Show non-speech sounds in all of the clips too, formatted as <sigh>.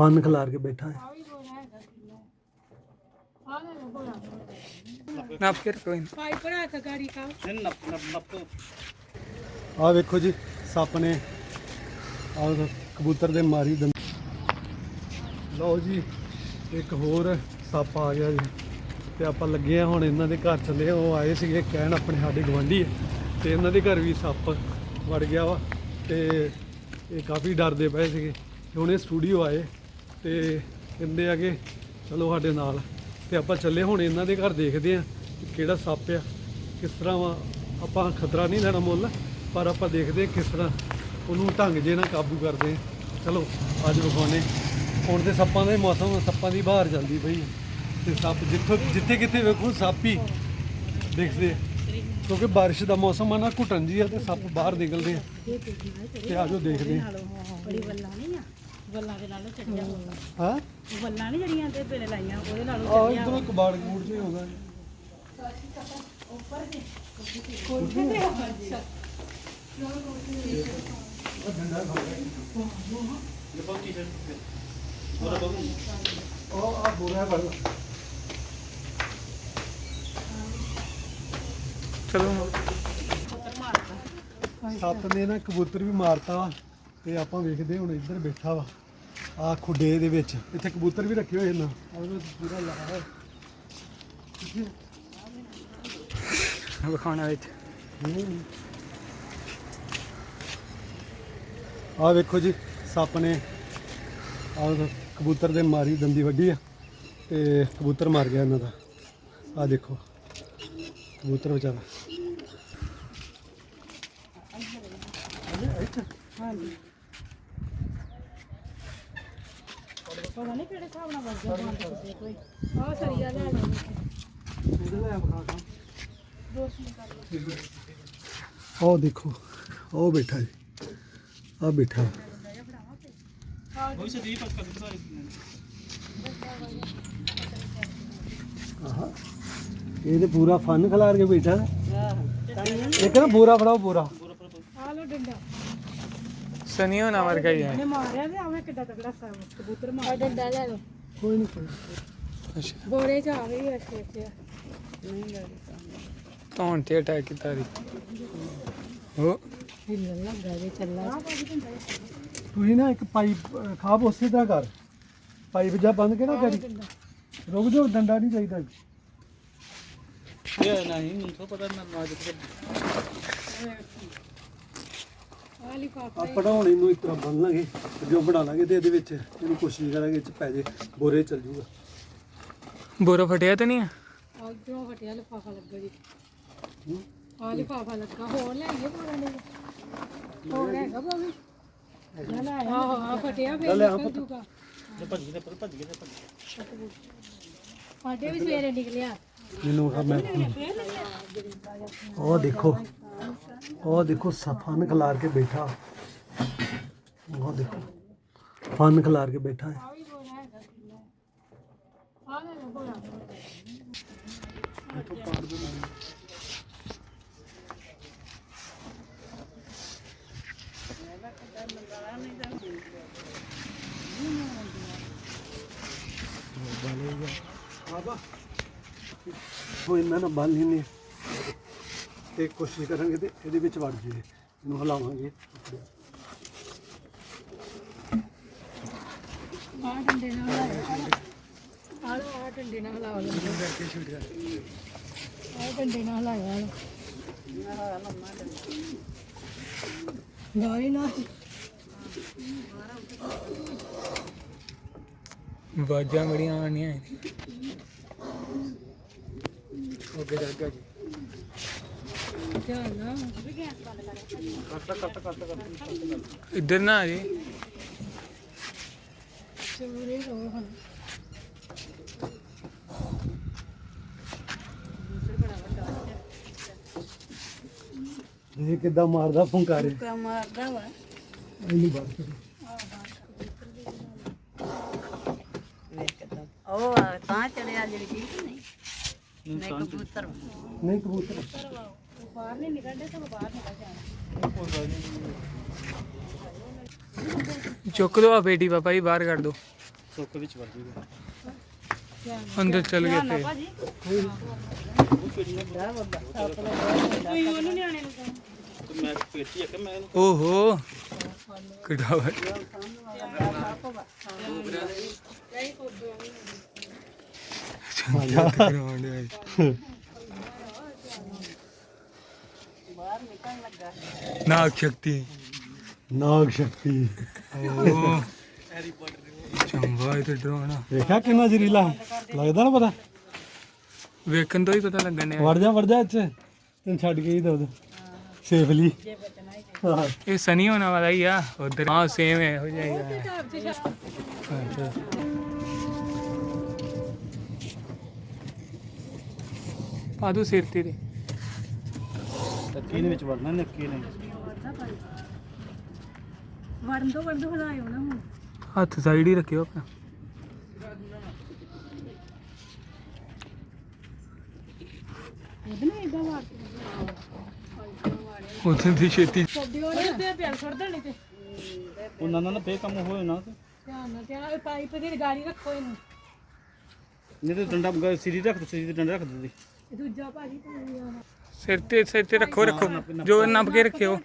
Fun ਖਿਲਾਰ ਕੇ ਬੈਠਾ ਹੈ। ਨਾ ਫਿਰ ਕੋਈ ਨੀ। ਪਾਈਪ ਰੱਖ ਗਾੜੀ ਕਾ ਆ ਵੇਖੋ ਜੀ ਸੱਪ ਨੇ ਆ ਕਬੂਤਰ ਦੇ ਮਾਰੀ ਦੰਦ। ਲਓ ਜੀ ਇੱਕ ਹੋਰ ਸੱਪ ਆ ਗਿਆ ਜੀ। ਤੇ ਆਪਾਂ ਲੱਗੇ ਆ ਹੁਣ ਇਹਨਾਂ ਦੇ ਘਰ ਚੱਲੇ। ਉਹ ਆਏ ਸੀਗੇ ਕਹਿਣ ਆਪਣੇ ਸਾਡੇ ਗਵਾਂਢੀ ਤੇ ਇਹਨਾਂ ਦੇ ਘਰ ਵੀ ਸੱਪ ਵੜ ਗਿਆ ਵਾ। ਤੇ ਇਹ ਕਾਫੀ ਡਰਦੇ ਪਏ ਸੀਗੇ। ਹੁਣ ਇਹ ਸਟੂਡੀਓ ਆਏ। ਤੇ ਕਹਿੰਦੇ ਆ ਕਿ ਚਲੋ ਸਾਡੇ ਨਾਲ। ਤੇ ਆਪਾਂ ਚੱਲੇ ਹੁਣ ਇਹਨਾਂ ਦੇ ਘਰ ਦੇਖਦੇ ਆ ਕਿਹੜਾ ਸੱਪ ਆ, ਕਿਸ ਤਰ੍ਹਾਂ ਵਾ ਆਪਾਂ ਖਤਰਾ ਨਹੀਂ ਲੈਣਾ ਮੁੱਲ, ਪਰ ਆਪਾਂ ਦੇਖਦੇ ਕਿਸ ਤਰ੍ਹਾਂ ਉਹਨੂੰ ਢੰਗ ਜੇ ਨਾਲ ਕਾਬੂ ਕਰਦੇ ਚਲੋ, ਅੱਜ ਵਿਖਾਉਣੇ ਹੁਣ ਤੇ ਸੱਪਾਂ ਦੇ ਮੌਸਮ ਸੱਪਾਂ ਦੀ ਬਾਹਰ ਜਾਂਦੀ ਪਈ ਹੈ ਤੇ ਸੱਪ ਜਿੱਥੋਂ, ਜਿੱਥੇ ਕਿੱਥੇ ਵੇਖੋ, ਸੱਪ ਹੀ ਦੇਖਦੇ ਕਿਉਂਕਿ ਬਾਰਿਸ਼ ਦਾ ਮੌਸਮ ਆ ਨਾ, ਘੁਟਣ ਜੀ ਆ ਤੇ ਸੱਪ ਬਾਹਰ ਨਿਕਲਦੇ ਆ। ਤੇ ਆਜੋ ਦੇਖਦੇ ਆ। ਵੱਲਾਂ ਨਹੀਂ ਆ ਵੱਲਾਂ ਦੇ ਨਾਲ ਚੜਿਆ ਹਾਂ? ਵੱਲਾਂ ਨਹੀਂ ਜਿਹੜੀਆਂ ਤੇ ਪੇਲੇ ਲਾਈਆਂ ਉਹਦੇ ਨਾਲ ਆ ਇਧਰੋਂ ਕਬਾੜ ਕਬੂੜ ਜੇ ਹੋਗਾ ਉਹ ਆ ਬੁਰਾ ਬਣ ਚਲੋ ਸੱਪ ਨੇ ਨਾ ਕਬੂਤਰ ਵੀ ਮਾਰਤਾ ਵਾ ਤੇ ਆਪਾਂ ਵੇਖਦੇ ਹੁਣ ਇੱਧਰ ਬੈਠਾ ਵਾ। ਆ ਖੁੱਡੇ ਦੇ ਵਿੱਚ। ਇੱਥੇ ਕਬੂਤਰ ਵੀ ਰੱਖੇ ਹੋਏ ਨਾ। ਵਿੱਚ ਪੂਰਾ ਲਾਇਆ। ਵਿਖਾਉਣਾ ਵਿੱਚ। ਆ ਵੇਖੋ ਜੀ ਸੱਪ ਨੇ ਆ ਕਬੂਤਰ ਦੇ ਮਾਰੀ ਦੰਦੀ ਵੱਡੀ ਆ ਤੇ ਕਬੂਤਰ ਮਾਰ ਗਿਆ ਇਹਨਾਂ ਦਾ। ਆ ਦੇਖੋ ਕਬੂਤਰ ਵਿਚਾਰਾ। ਪਤਾ ਨਹੀਂ ਕਿਹੜੇ ਹਿਸਾਬ ਨਾਲ ਵੱਜ ਗਿਆ ਬੰਦ ਕਿਸੇ ਕੋਈ। ਆਹ ਸਰੀਆ ਲੈ ਲੈ ਉਹ ਦੇਖੋ ਉਹ ਬੈਠਾ ਜੀ। ਆ ਬੈਠਾ। ਆਹਾ ਇਹ ਤੇ ਪੂਰਾ ਫਨ ਖਿਲਾਰ ਕੇ ਬੈਠਾ। ਇੱਕ ਨਾ ਬੋਰਾ ਫੜਾਓ ਬੋਰਾ ਆ ਲੋ ਡੰਡਾ। ਸਨੀਓ ਨਾ ਵਰਗਾ ਹੀ ਹੈ ਮਾਰਿਆ ਤੇ ਆਵੇਂ ਕਿੱਡਾ ਤਗੜਾ ਸਾ ਕਬੂਤਰ ਮਾਰ ਡੰਡਾ ਲੈ ਲੋ ਕੋਈ ਨਹੀਂ ਕੋਈ ਅੱਛਾ ਬੋਰੇ ਚ ਆ ਗਈ ਅੱਛੇ ਅੱਛੇ ਧੌਣ ਤੇ ਅਟੈਕ ਕੀਤਾ ਦੀ ਉਹ ਹਿੱਲਣ ਲੱਗਾ ਜੇ ਚੱਲਾ ਤੁਸੀਂ ਨਾ ਇੱਕ ਪਾਈਪ ਅਹ, ਖਾਬ ਉਸੇ ਦਾ ਕਰ ਪਾਈਪ ਜਾ ਬੰਦ ਕੇ ਨਾ ਕਰੀ ਰੁਕ ਜਾਓ ਡੰਡਾ ਨਹੀਂ ਚਾਹੀਦਾ ਇਹ ਨਹੀਂ ਮੈਨੂੰ ਤਾਂ ਪਤਾ ਨਾ ਆ ਪੜਾਉਣੇ ਨੂੰ ਇਸ ਤਰ੍ਹਾਂ ਬੰਨ ਲਾਂਗੇ ਜੋ ਬਣਾ ਲਾਂਗੇ ਤੇ ਇਹਦੇ ਵਿੱਚ ਇਹਨੂੰ ਕੋਸ਼ਿਸ਼ ਕਰਾਂਗੇ ਇਹ ਚ ਪੈ ਜੇ ਬੋਰੇ ਚੱਲ ਜੂਗਾ। ਬੋਰਾ ਫਟਿਆ ਤੇ ਨਹੀਂ ਆ? ਆ ਜੋ ਫਟਿਆ ਲਿਫਾਫਾ ਲੱਗਾ ਜੀ। ਆ ਲਿਫਾਫਾ ਲੱਗਾ ਹੋਰ ਲੈ ਆਈਏ ਪੂਰਾ ਨਹੀਂ ਹੋਰ ਹੈਗਾ ਬਾਬੀ ਨਾ ਨਾ ਆਹ ਆ ਫਟਿਆ ਫੇਰ ਨਿਕਲ ਜੂਗਾ। ਸਾਡੇ ਵੀ ਸਵੇਰੇ ਨਿਕਲਿਆ। ਮੈਨੂੰ ਆ ਮੈਂ ਉਹ ਦੇਖੋ। ਉਹ ਦੇਖੋ ਸਫਨ ਖਿਲਾਰ ਕੇ ਬੈਠਾ ਉਹ ਦੇਖੋ ਫਨ ਖਿਲਾਰ ਕੇ ਬੈਠਾ ਹੈ ਆ ਵੀ ਬੋਰਾ ਹੈਗਾ ਆ ਲੈ ਲਓ ਬੋਰਾ ਆਬਾ ਉਹ ਇਹਨਾਂ ਨਾਲ ਬੰਨ ਲੈਨੇ ਤੇ ਕੋਸ਼ਿਸ਼ ਕਰਾਂਗੇ ਤੇ ਇਹਦੇ ਵਿੱਚ ਵੜ ਜੇ ਇਹਨੂੰ ਹਲਾਵਾਂਗੇ ਆ ਡੰਡੇ ਨਾਲ ਲਾਇਆ ਆ ਲੋ ਆ ਡੰਡੇ ਨਾਲ ਡੰਡੇ ਨਾ ਵਾਜਾਂ ਬੜੀਆਂ ਆਣੀਆਂ ਓਕੇ ਜਾਗਾ ਜੀ। ਧਿਆਨ ਨਾਲ ਇੱਧਰ ਨਾ ਆ ਜੀ। ਇਹ ਕਿੱਦਾਂ ਮਾਰਦਾ ਫੁੰਕਾਰੇ? ਕਾ ਮਾਰਦਾ ਵਾ? ਇਹਨੂੰ ਬਾਹਰ ਕਰੋ ਉਹ ਤਾਂ ਚੜਿਆ ਜਿਹੜੀ ਚੀਜ਼ ਨਹੀਂ। ਨਹੀਂ ਕਬੂਤਰ ਨਹੀਂ ਕਬੂਤਰ। ਬਾਹਰ ਨਹੀਂ ਨਿਕਲਦੇ ਤਾਂ ਬਾਹਰ ਨਿਕਲ ਜਾਣਾ। ਚੁੱਕ ਦੋ ਆ ਬੇਟੀ ਪਾਪਾ ਜੀ ਬਾਹਰ ਕੱਢ ਦੋ। ਸੁੱਕ ਵਿੱਚ ਵੜ ਜੂਗਾ ਅੰਦਰ ਚਲ ਗਏ ਤੇ ਕੋਈ ਉਹਨੂੰ ਨਿਆਣੇ ਨੂੰ ਕਹੋ। ਮੈਂ ਪੇਟੀ ਇੱਕ ਮੈਂ ਓਹੋ ਕਿੱਡਾ ਵਾ ਚੰਗਾ। ਕਰਾਉਣ ਡਿਆ ਬਾਹਰ ਨਿਕਲਣ ਲੱਗਾ ਨਾਗ ਸ਼ਕਤੀ ਨਾਗ ਸ਼ਕਤੀ ਓ ਚੰਗਾ ਇਹ ਤੇ ਡਰਾਉਣਾ ਵੇਖਿਆ ਕਿੰਨਾ ਜ਼ਰੀਲਾ ਲੱਗਦਾ ਨਾ ਪਤਾ ਵੇਖਣ ਤੋਂ ਹੀ ਪਤਾ ਲੱਗਣ ਡਿਆ ਵੜ ਜਾ ਵੜ ਜਾ ਇੱਥੇ ਤੈਨੂੰ ਛੱਡ ਕੇ ਹੀ ਦੋ ਸੇਫਲੀ ਇਹ ਸਨੀ ਹੋਣਾ ਵਾਲਾ ਹੀ ਆ ਉਧਰ ਹਾਂ ਸੇਮ ਹੈ ਹੋ ਜਾਏਗਾ ਹਿਸਾਬ 'ਚ ਸ਼ਾ- ਅੱਛਾ ਪਾ ਦੋ ਸਿਰ ਤੇ ਦੇ ਵਿੱਚ ਵੜਨਾ ਨੱਕੀ ਨੇ ਵੜਨ ਤੋਂ ਵੜਨ ਤੋਂ ਹਲਾਇਓ ਨਾ ਹੁਣ। ਹੱਥ ਸਾਈਡ ਹੀ ਰੱਖਿਓ ਆਪਣਾ। ਇਹਦੇ ਨਾਲ ਇਦਾਂ ਮਾਰ ਉਥੇ ਦੀ ਛੇਤੀ ਛੱਡਿਓ ਨਾ। ਤੇ ਪਿਆਰ ਛੱਡ ਦੇਣੀ ਤੇ। ਉਹਨਾਂ ਨਾਲ ਬੇ ਕੰਮ ਹੋਏ ਨਾ ਧਿਆਨ ਨਾਲ ਧਿਆਨ ਪਾਈਪ ਦੀ ਗਾੜੀ ਰੱਖੋ ਇਹਨੂੰ। ਨਹੀਂ ਤੇ ਡੰਡਾ ਸਿਰੀ ਰੱਖ ਦੋ ਸਿਰੀ ਤੇ ਡੰਡਾ ਰੱਖ ਦੋ ਇਹ ਦੂਜਾ ਭਾਜੀ ਪਾਣੀ ਵਾਲਾ ਸਿਰ ਤੇ ਸਿਰ ਤੇ ਰੱਖੋ ਰੱਖੋ। ਜੋ ਨੱਪ ਕੇ ਰੱਖਿਓ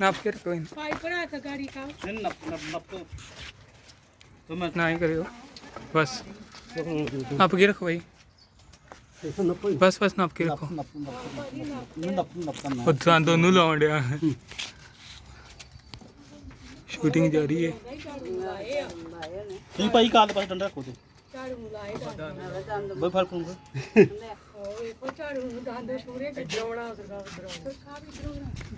ਨੱਪ ਕੇ ਰੱਖੋ ਇਹਨੂੰ। ਪਾਈਪ ਰੱਖ ਗਾੜੀ ਕਾ ਨਹੀਂ ਨੱਪ ਨੱਪ ਨੱਪ ਤੋਂ। ਮੈਂ ਨਾ ਹੀ ਕਰਿਓ। ਬਸ। ਨੱਪ ਕੇ ਰੱਖੋ ਭਾਈ ਨੱਪ ਬਸ ਬਸ ਨੱਪ ਕੇ ਰੱਖੋ। ਨੱਪ ਨੱਪ ਨੱਪ ਕਰਨਾ ਉਹ ਤਾਂ ਦੋਨੋਂ ਲਾਉਣ ਡਿਆ। ਸ਼ੂਟਿੰਗ ਜਾਰੀ ਹੈ ਨਹੀਂ ਭਾਈ ਕਾਲ ਪਾਸੇ ਡੰਡਾ ਰੱਖੋ ਤੇ? ਝਾੜੂ ਲਾਏ ਬਈ ਫ਼ਰਕ ਪਊਗਾ <laughs> ਓਏ ਕੋ ਝਾੜੂ ਨੂੰ ਦੰਦ ਛੂਰੇ ਗੱਡੋਣਾ ਉਧਰ ਉਧਰ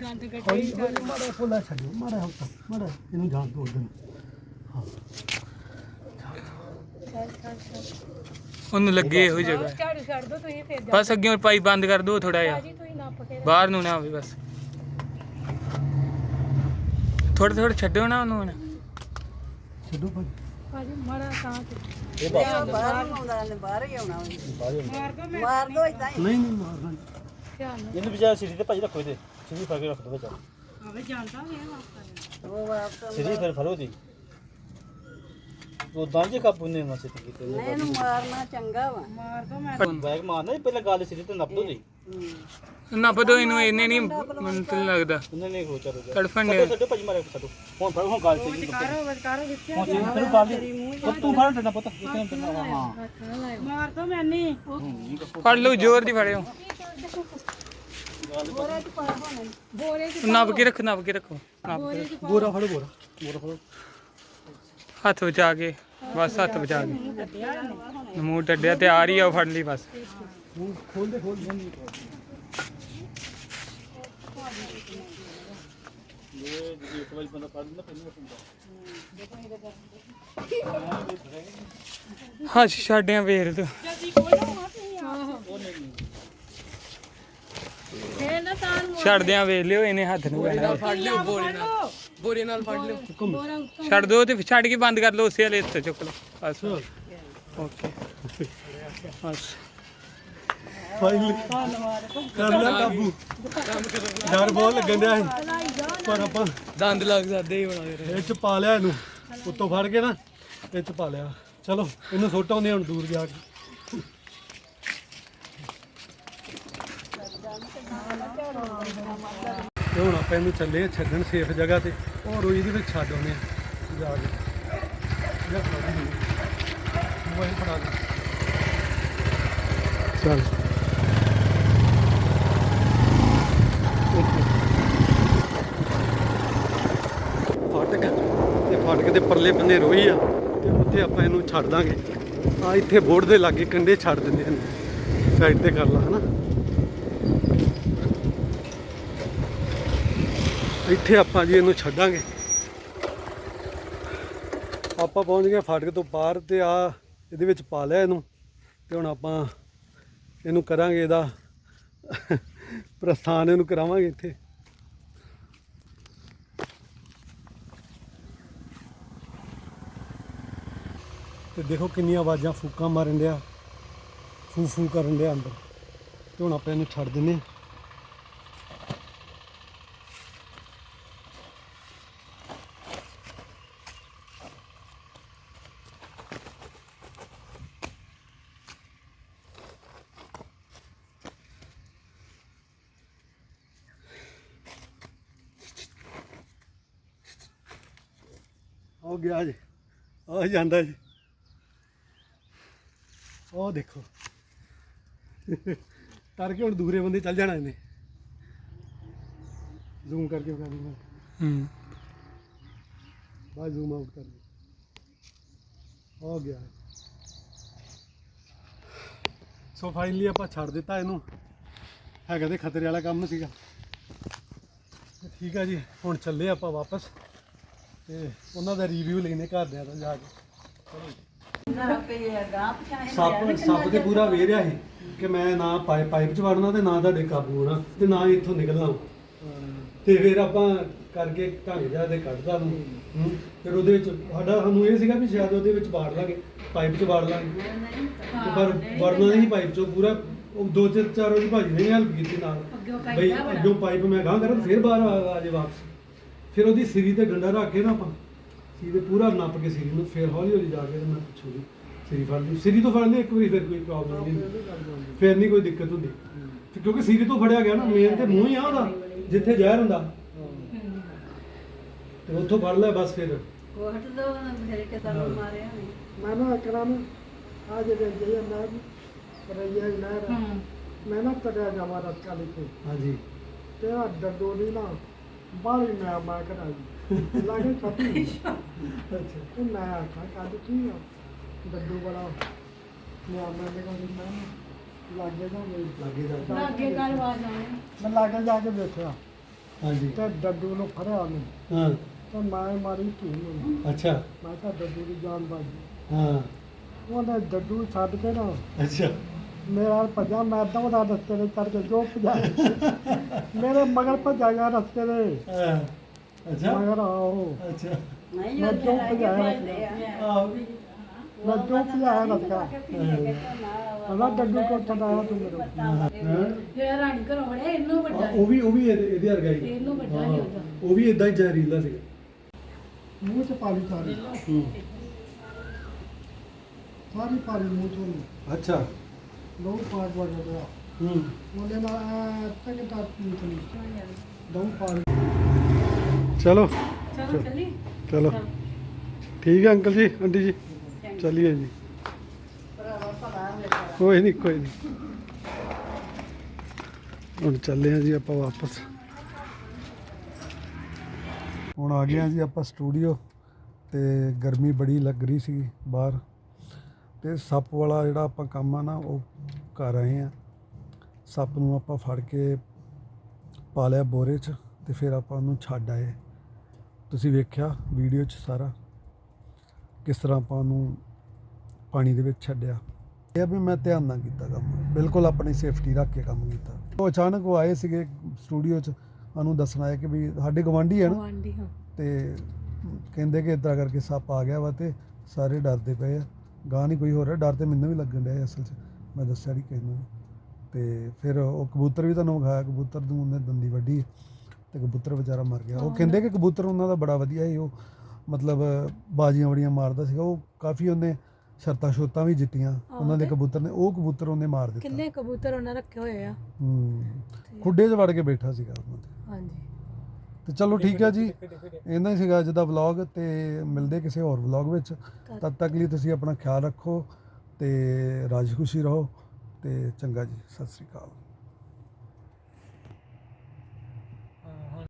ਗੰਦ ਗੱਡੇ ਝਾੜੂ ਮਾੜਾ ਫੁੱਲਾ ਛੱਡੋ ਮਾੜਾ ਹਲਕਾ ਮਾੜਾ ਇਹਨੂੰ ਜਾਣ ਦੋ ਉਧਰ ਉਹਨੂੰ ਲੱਗੇ ਇਹੋ ਜਗ੍ਹਾ ਝਾੜੂ ਛੱਡ ਦੋ ਤੁਸੀਂ ਫੇਰ ਜਾ ਬਸ ਅੱਗੇ ਪਾਈ ਬੰਦ ਕਰ ਦਿਓ ਥੋੜਾ ਜਿਹਾ। ਜੀ ਤੁਸੀਂ ਨੱਪ ਕੇ ਬਾਹਰ ਨੂੰ ਨਾ ਹੋਵੇ ਬਸ। ਥੋੜਾ ਥੋੜਾ ਛੱਡੋ ਨਾ ਉਹਨੂੰ ਹੁਣ। ਛੱਡੋ ਭਾਈ ਭਾਜੀ ਮਾੜਾ ਤਾਂ ਤੇ ਇਹ ਬਾਹਰ ਨੂੰ ਆਉਂਦਾ ਨੇ ਬਾਹਰ ਹੀ ਆਉਣਾ ਉਹਨੇ। ਮਾਰ ਦੋ ਮੈਂ ਮਾਰ ਦੋ ਇਦਾਂ ਹੀ। ਨਹੀਂ ਨਹੀਂ ਮਾਰਨਾ ਧਿਆਨ ਨਾਲ। ਇਹਨੂੰ ਵਿਚਾਰ ਸਿਰੀ ਤੇ ਭਾਈ ਰੱਖੋ ਇਹਦੇ। ਸਿਰੀ ਫੜ ਕੇ ਰੱਖ ਦੋ ਵਿੱਚ। ਆਵੇ ਜਾਣਦਾ ਵੇ ਵਾਪਸ ਉਹ ਵਾਪਸ ਸਿਰੀ ਫਿਰ ਫੜੋ ਦੀ ਉਹ ਦਾਂਜੇ ਕਾਬੂ ਨੇ ਮਸੇ ਤੇ ਕੀਤੇ ਨਹੀਂ ਇਹਨੂੰ ਮਾਰਨਾ ਚੰਗਾ ਵਾ। ਮਾਰ ਦੋ ਮੈਂ ਬੈਗ ਮਾਰਨਾ ਸੀ, ਪਹਿਲਾਂ ਗੱਲ ਸਿਰੀ ਤੇ ਨੱਪ ਦੋ ਜੀ। ਨੱਪ ਦੋ ਇਹਨੂੰ ਇਹਨੇ ਨਹੀਂ ਮੈਨੂੰ ਤਾਂ ਨੀ ਲੱਗਦਾ। ਉਹਨੇ ਨਹੀਂ ਹੋ ਚਲੋ ਤੜਫਣ ਡਿਆ ਛੱਡੋ ਭਾਜੀ ਮਾਰੇ ਛੱਡੋ। ਹੁਣ ਫੜੋ ਹੁਣ ਗੱਲ ਸਹੀ ਕਰੋ ਵਿਚਾਰੋ ਵਿੱਚ ਹੁਣ ਸਿਰੀ ਫਿਰ ਗੱਲ ਦੀ ਤੂੰ ਫੜ ਡੰਡਾ ਪੁੱਤ ਇੱਕ ਮਿੰਟ। ਹਾਂ। ਮਾਰ ਦੋ ਮੈਂ ਨਹੀਂ ਫੜ ਲਓ ਜ਼ੋਰ ਦੀ ਫੜਿਓ। ਬੋਰੇ ਚ ਨੱਪ ਕੇ ਰੱਖ ਨੱਪ ਕੇ ਰੱਖੋ। ਨੱਪ ਕੇ ਰੱਖੋ। ਬੋਰਾ ਫੜੋ ਬੋਰਾ। ਬੋਰਾ ਫੜੋ। ਹੱਥ ਬਚਾ ਕੇ। ਬਸ ਹੱਥ ਬਚਾ ਕੇ। ਮੂੰਹ ਡੱਡਿਆ ਤੇ ਆ ਰਹੀ ਆ ਫੜ ਲਈ ਬਸ। ਹੁਣ ਖੋਲ ਦੇ ਖੋਲ ਦੇ ਇਹ ਜੇ ਇੱਕ ਵਾਰੀ ਬੰਦਾ ਪੜ ਲੈਂਦਾ ਪਹਿਲਾਂ ਹੁੰਦਾ ਹਾਂ ਛਾੜਿਆਂ ਵੇਰ ਤੂੰ ਫੇਰ ਨਾ ਤਾਂ ਨੂੰ ਛੱਡਦਿਆਂ ਵੇਖ ਲਿਓ ਇਹਨੇ ਹੱਥ ਨੂੰ ਪੈਣਾ। ਫੜ ਲਿਓ ਬੋਰੇ ਨਾਲ। ਬੋਰੇ ਨਾਲ ਫੜ ਲਿਓ। ਬੋਰਾ ਉੱਤੋਂ ਛੱਡ ਦੋ ਤੇ ਛੱਡ ਕੇ ਬੰਦ ਕਰ ਲਓ ਉਸੇ ਵਾਲੇ ਹੱਥ ਚੁੱਕ ਲਓ। ਬਸ। ਓਕੇ। ਬਸ। ਫਾਈਨਲੀ। ਕਰ ਲਿਆ ਕਾਬੂ। ਡਰ ਬਹੁਤ ਲੱਗਣ ਡਿਆ ਸੀ। ਪਰ ਆਪਾਂ ਦੰਦ ਲੱਗ ਜਾਂਦੇ ਹੀ ਬਣਾ ਇਹ ਚ ਪਾ ਲਿਆ ਇਹਨੂੰ। ਉੱਤੋਂ ਫੜ ਕੇ ਨਾ ਇਹ ਚ ਪਾ ਲਿਆ। ਚਲੋ ਇਹਨੂੰ ਸੁੱਟ ਆਉਂਦੇ ਹੁਣ ਦੂਰ ਜਾ ਕੇ। ਤੇ ਹੁਣ ਆਪਾਂ ਇਹਨੂੰ ਚੱਲੇ ਆ ਛੱਡਣ ਸੇਫ ਜਗ੍ਹਾ ਤੇ। ਉਹ ਰੋਈ ਦੇ ਵਿੱਚ ਛੱਡ ਆਉਂਦੇ ਆ, ਜਾ ਕੇ। ਦੇ ਮੋਬਾਈਲ ਫੜਾ ਦੇ। ਚੱਲ। ਫਾਟਕ ਤੇ ਫਾਟਕ ਦੇ ਪਰਲੇ ਬੰਦੇ ਰੋਈ ਆ, ਤੇ ਉੱਥੇ ਆਪਾਂ ਇਹਨੂੰ ਛੱਡ ਦਾਂਗੇ। ਆ ਇੱਥੇ ਬੋਰਡ ਦੇ ਲਾਗੇ ਕੰਡੇ ਛੱਡ ਦਿੰਦੇ ਹਨ ਸਾਈਡ ਤੇ ਕਰ ਲਾ, ਹਨਾ? ਇੱਥੇ ਆਪਾਂ ਜੀ ਇਹਨੂੰ ਛੱਡਾਂਗੇ। ਆਪਾਂ ਪਹੁੰਚ ਗਏ ਫਾਟਕ ਤੋਂ ਬਾਹਰ ਤੇ ਆ ਇਹਦੇ ਵਿੱਚ ਪਾ ਲਿਆ ਇਹਨੂੰ ਤੇ ਹੁਣ ਆਪਾਂ ਇਹਨੂੰ ਕਰਾਂਗੇ ਇਹਦਾ ਪ੍ਰਸਥਾਨ ਇਹਨੂੰ ਕਰਾਵਾਂਗੇ ਇੱਥੇ। ਤੇ ਦੇਖੋ ਕਿੰਨੀਆਂ ਆਵਾਜ਼ਾਂ ਫੂਕਾਂ ਮਾਰਨ ਡਿਆ ਫੂ ਫੂ ਕਰਨ ਡਿਆ ਅੰਦਰ। ਤੇ ਹੁਣ ਆਪਾਂ ਇਹਨੂੰ ਛੱਡ ਦਿੰਨੇ ਆ ਉਹ ਗਿਆ ਜੀ। ਉਹ ਜਾਂਦਾ ਜੀ। ਉਹ ਦੇਖੋ। ਤਰ ਕੇ ਹੁਣ ਦੂਰੇ ਬੰਦੇ ਚੱਲ ਜਾਣਾ ਇਹਨੇ। ਜ਼ੂਮ ਕਰਕੇ ਵਿਖਾ ਦੂੰਗਾ। ਹੂੰ। ਬਾਅਦ ਜ਼ੂਮ ਆਊਟ ਕਰ ਦੇ ਹੋ ਗਿਆ। ਸੋ ਫਾਈਨਲੀ ਆਪਾਂ ਛੱਡ ਦਿੱਤਾ ਇਹਨੂੰ। ਹੈਗਾ ਤੇ ਖਤਰੇ ਵਾਲਾ ਕੰਮ ਸੀਗਾ। ਠੀਕ ਆ ਜੀ ਹੁਣ ਚੱਲੇ ਆਪਾਂ ਵਾਪਸ। ਤੇ ਉਹਨਾਂ ਦਾ ਰਿਵਿਊ ਲੈਨੇ ਘਰਦਿਆਂ ਤੋਂ ਜਾ ਕੇ। ਸੱਪ ਸੱਪ ਤੇ ਪੂਰਾ ਵੇਹ ਰਿਹਾ ਸੀ ਕਿ ਮੈਂ ਨਾ ਪਾਈਪ ਪਾਈਪ ਚ ਵੜਨਾ ਤੇ ਨਾ ਤੁਹਾਡੇ ਕਾਬੂ ਹੋਣਾ ਤੇ ਨਾ ਇੱਥੋਂ ਨਿਕਲਣਾ। ਤੇ ਫਿਰ ਆਪਾਂ ਕਰਕੇ ਢੰਗ ਜਾ ਤੇ ਕੱਢਦਾ ਨੂੰ ਹੂੰ। ਫਿਰ ਉਹਦੇ ਵਿੱਚ ਸਾਡਾ ਸਾਨੂੰ ਇਹ ਸੀਗਾ ਵੀ ਸ਼ਾਇਦ ਉਹਦੇ ਵਿੱਚ ਵਾੜ ਲਾਂਗੇ ਪਾਈਪ ਚ ਵਾੜ ਲਾਂਗੇ। ਤੇ ਪਰ ਵੜਨਾ ਨਹੀਂ ਪਾਈਪ ਚੋਂ ਪੂਰਾ ਉਹ ਦੋ ਚਾਰ ਚਾਰ ਉਹਦੀ ਭਾਜੀ ਨੇ ਹੈਲਪ ਕੀਤੀ ਨਾਲ। ਅੱਗਿਓਂ ਬਈ ਕਾਇਦਾ ਬੜਾ ਅੱਗੋਂ ਪਾਈਪ ਮੈਂ ਗਾਂ ਕਰਾਂ ਫਿਰ ਬਾਹਰ ਆ ਆ ਜੇ ਵਾਪਸ। ਫਿਰ ਉਹਦੀ ਸਿਰੀ ਤੇ ਡੰਡਾ ਰੱਖ ਕੇ ਨਾ ਆਪਾਂ ਸਿਰੀ ਤੇ ਪੂਰਾ ਨੱਪ ਕੇ ਸਿਰੀ ਨੂੰ ਫਿਰ ਹੌਲੀ ਹੌਲੀ ਜਾ ਕੇ ਤੇ ਮੈਂ ਪੁੱਛੂਗੀ ਸਿਰੀ ਫੜ ਲਈ। ਸਿਰੀ ਤੋਂ ਫੜ ਲਈ ਇੱਕ ਵਾਰੀ ਫਿਰ ਕੋਈ ਪ੍ਰੋਬਲਮ ਨਹੀਂ ਫਿਰ ਨਹੀਂ ਕੋਈ ਦਿੱਕਤ ਹੁੰਦੀ। ਤੇ ਕਿਉਂਕਿ ਸਿਰੀ ਤੋਂ ਫੜਿਆ ਗਿਆ ਨਾ ਮੇਨ ਤੇ ਮੂੰਹ ਹੀ ਆ ਉਹਦਾ ਜਿੱਥੇ ਜ਼ਹਿਰ ਹੁੰਦਾ। ਤੇ ਉੱਥੋਂ ਫੜ ਲਿਆ ਬਸ ਫਿਰ। ਕੋਹਟ ਦੋ ਬਥੇਰੇ ਕੇ ਤੁਹਾਨੂੰ ਮਾਰਿਆ ਮੈਂ ਨਾ ਕਰਾਂ ਆ ਜਿਹੜੇ ਜੇ ਨਾ ਰਈਆ ਨਾ ਹੂੰ। ਮੈਂ ਨਾ ਕਰਿਆ ਜਾਵਾ ਰਸਕਾ ਲਿਖੇ ਹਾਂਜੀ। ਤੇ ਆ ਡੱਡੋ ਦੀ ਨਾ। ਬਾਹਲੀ ਮੈਂ ਮੈਂ ਕਰਾਈ ਲਾਗੇ ਛੱਤੀ ਅੱਛਾ। ਤੇ ਮੈਂ ਆਖਾਂ ਕੱਢ ਕੀ ਆ? ਡੱਡੂ ਬੜਾ ਮੈਂ ਮੈਂ ਦੇ ਕੋਲ ਮੈਂ ਲਾਗੇ ਜਾ ਗਈ ਲੱਗੇ ਦਾ ਲਾਗੇ ਘਰ ਆਵਾਜ਼ ਮੈਂ ਲਾਗੇ ਜਾ ਕੇ ਦੇਖਿਆ ਹਾਂਜੀ। ਤੇ ਡੱਡੂ ਨੂੰ ਫੜਿਆ ਉਹਨੇ। ਹਾਂ। ਤੇ ਮੈਂ ਮਾਰੀ ਧੀ ਨੂੰ। ਅੱਛਾ। ਮੈਂ ਕਿਹਾ ਡੱਡੂ ਦੀ ਜਾਨ ਬਾਜੀ ਹਾਂ। ਉਹਨੇ ਡੱਡੂ ਛੱਡ ਕੇ ਨਾ ਅੱਛਾ। ਮੇਰਾ ਭੱਜਾ ਮੈਂ ਦੌੜਾ ਰਸਤੇ ਦੇ ਚੜ ਕੇ ਜੋ ਭਜਾ। ਮੇਰੇ ਮਗਰ ਭੱਜਾ ਗਿਆ ਰਸਤੇ ਦੇ। ਅੱਛਾ। ਮਗਰ ਆਓ। ਅੱਛਾ। ਨਹੀਂ ਮੈਂ ਜੋ ਭਜਾਇਆ ਆਹ। ਮੈਂ ਜੋ ਭਜਾਇਆ ਰਸਕਾ ਨਾ ਅੱਲਾ ਡੱਡੂ ਕੋ ਛਡਾਇਆ ਤੂੰ ਮੇਰੇ ਹਾਂ। ਜਿਹੜਾ ਰਾਣੀ ਘਰੋਂ ਵੜਿਆ ਇਹਨੂੰ ਵੱਡਾ ਉਹ ਵੀ ਉਹ ਵੀ ਇਹਦੇ ਇਹਦੇ ਵਰਗਾ ਹੀ। ਇਹਨੂੰ ਵੱਡਾ ਨਹੀਂ ਉਹਦਾ ਉਹ ਵੀ ਇਦਾਂ ਹੀ ਜ਼ਹਿਰੀਲਾ ਸੀਗਾ। ਮੂੰਹ ਚ ਪਾਣੀ ਸਾਰੀ। ਹੂੰ। ਸਾਰੀ ਪਾਣੀ ਮੂੰਹ ਚ। ਅੱਛਾ। ਪਾਟ ਵਗ ਗਿਆ ਹੂੰ। ਉਹਦੇ ਨਾਲ ਤੱਕ ਤੱਕ ਨਿਕਲੀ ਲਹੂ ਪਾਣੀ ਚਲੋ। ਚਲੋ ਚੱਲੀ। ਚਲੋ। ਠੀਕ ਹੈ ਅੰਕਲ ਜੀ ਆਂਟੀ ਜੀ। ਚਲਿਏ ਜੀ। ਕੋਈ ਨਹੀਂ ਕੋਈ ਨਹੀਂ। ਹੁਣ ਚੱਲੇ ਹਾਂ ਜੀ ਆਪਾਂ ਵਾਪਸ। ਹੁਣ ਆ ਗਏ ਹਾਂ ਜੀ ਆਪਾਂ ਸਟੂਡੀਓ ਤੇ ਗਰਮੀ ਬੜੀ ਲੱਗ ਰਹੀ ਸੀ ਬਾਹਰ। ਤੇ ਸੱਪ ਵਾਲਾ ਜਿਹੜਾ ਆਪਾਂ ਕੰਮ ਆ ਨਾ ਉਹ ਕਰ ਆਏ ਆ। ਸੱਪ ਨੂੰ ਆਪਾਂ ਫੜ ਕੇ ਪਾ ਲਿਆ ਬੋਰੇ 'ਚ ਤੇ ਫਿਰ ਆਪਾਂ ਉਹਨੂੰ ਛੱਡ ਆਏ। ਤੁਸੀਂ ਵੇਖਿਆ ਵੀਡੀਓ 'ਚ ਸਾਰਾ ਕਿਸ ਤਰ੍ਹਾਂ ਆਪਾਂ ਉਹਨੂੰ ਪਾਣੀ ਦੇ ਵਿੱਚ ਛੱਡਿਆ। ਇਹ ਵੀ ਮੈਂ ਧਿਆਨ ਨਾਲ ਕੀਤਾ ਕੰਮ। ਬਿਲਕੁਲ ਆਪਣੀ ਸੇਫਟੀ ਰੱਖ ਕੇ ਕੰਮ ਕੀਤਾ। ਉਹ ਅਚਾਨਕ ਉਹ ਆਏ ਸੀਗੇ ਸਟੂਡੀਓ 'ਚ ਉਹਨੂੰ ਦੱਸਣਾ ਹੈ ਕਿ ਵੀ ਸਾਡੇ ਗਵਾਂਢੀ ਹੈ ਨਾ। ਗਵਾਂਢੀ ਹਾਂ। ਤੇ ਕਹਿੰਦੇ ਕਿ ਇਦਾਂ ਕਰਕੇ ਸੱਪ ਆ ਗਿਆ ਵਾ ਤੇ ਸਾਰੇ ਡਰਦੇ ਪਏ ਆ। ਗਾਂ ਨਹੀਂ ਕੋਈ ਹੋ ਰਿਹਾ ਡਰ ਤੇ ਮੈਨੂੰ ਵੀ ਲੱਗਣ ਡਿਆ ਅਸਲ 'ਚ ਮੈਂ ਦੱਸਿਆ ਨਹੀਂ ਕਿਸੇ ਨੂੰ। ਤੇ ਫਿਰ ਉਹ ਕਬੂਤਰ ਵੀ ਤੁਹਾਨੂੰ ਵਿਖਾਇਆ ਕਬੂਤਰ ਨੂੰ ਉਹਨੇ ਦੰਦੀ ਵੱਢੀ ਤੇ ਕਬੂਤਰ ਵਿਚਾਰਾ ਮਰ ਗਿਆ। ਉਹ ਕਹਿੰਦੇ ਕਿ ਕਬੂਤਰ ਉਹਨਾਂ ਦਾ ਬੜਾ ਵਧੀਆ ਸੀ ਉਹ ਮਤਲਬ ਬਾਜ਼ੀਆਂ ਬੜੀਆਂ ਮਾਰਦਾ ਸੀਗਾ ਉਹ ਕਾਫੀ ਉਹਨੇ ਸ਼ਰਤਾਂ ਸ਼ੋਤਾਂ ਵੀ ਜਿੱਤੀਆਂ ਉਹਨਾਂ ਦੇ ਕਬੂਤਰ ਨੇ ਉਹ ਕਬੂਤਰ ਉਹਨੇ ਮਾਰ ਦਿੱਤਾ। ਕਿੰਨੇ ਕਬੂਤਰ ਉਹਨਾਂ ਰੱਖੇ ਹੋਏ ਆ। ਹੂੰ ਖੁੱਡੇ 'ਚ ਵੜ ਕੇ ਬੈਠਾ ਸੀਗਾ ਉਹਨਾਂ ਦੇ ਹਾਂਜੀ। ਤੇ ਚਲੋ ਠੀਕ ਹੈ ਜੀ। ਇੰਨਾ ਹੀ ਸੀਗਾ ਅੱਜ ਦਾ ਵਲੌਗ ਤੇ ਮਿਲਦੇ ਕਿਸੇ ਹੋਰ ਵਲੌਗ ਵਿੱਚ। ਤਦ ਤੱਕ ਲਈ ਤੁਸੀਂ ਆਪਣਾ ਖਿਆਲ ਰੱਖੋ ਤੇ ਰਾਜੀ ਖੁਸ਼ੀ ਰਹੋ ਤੇ ਚੰਗਾ ਜੀ ਸਤਿ ਸ੍ਰੀ ਅਕਾਲ।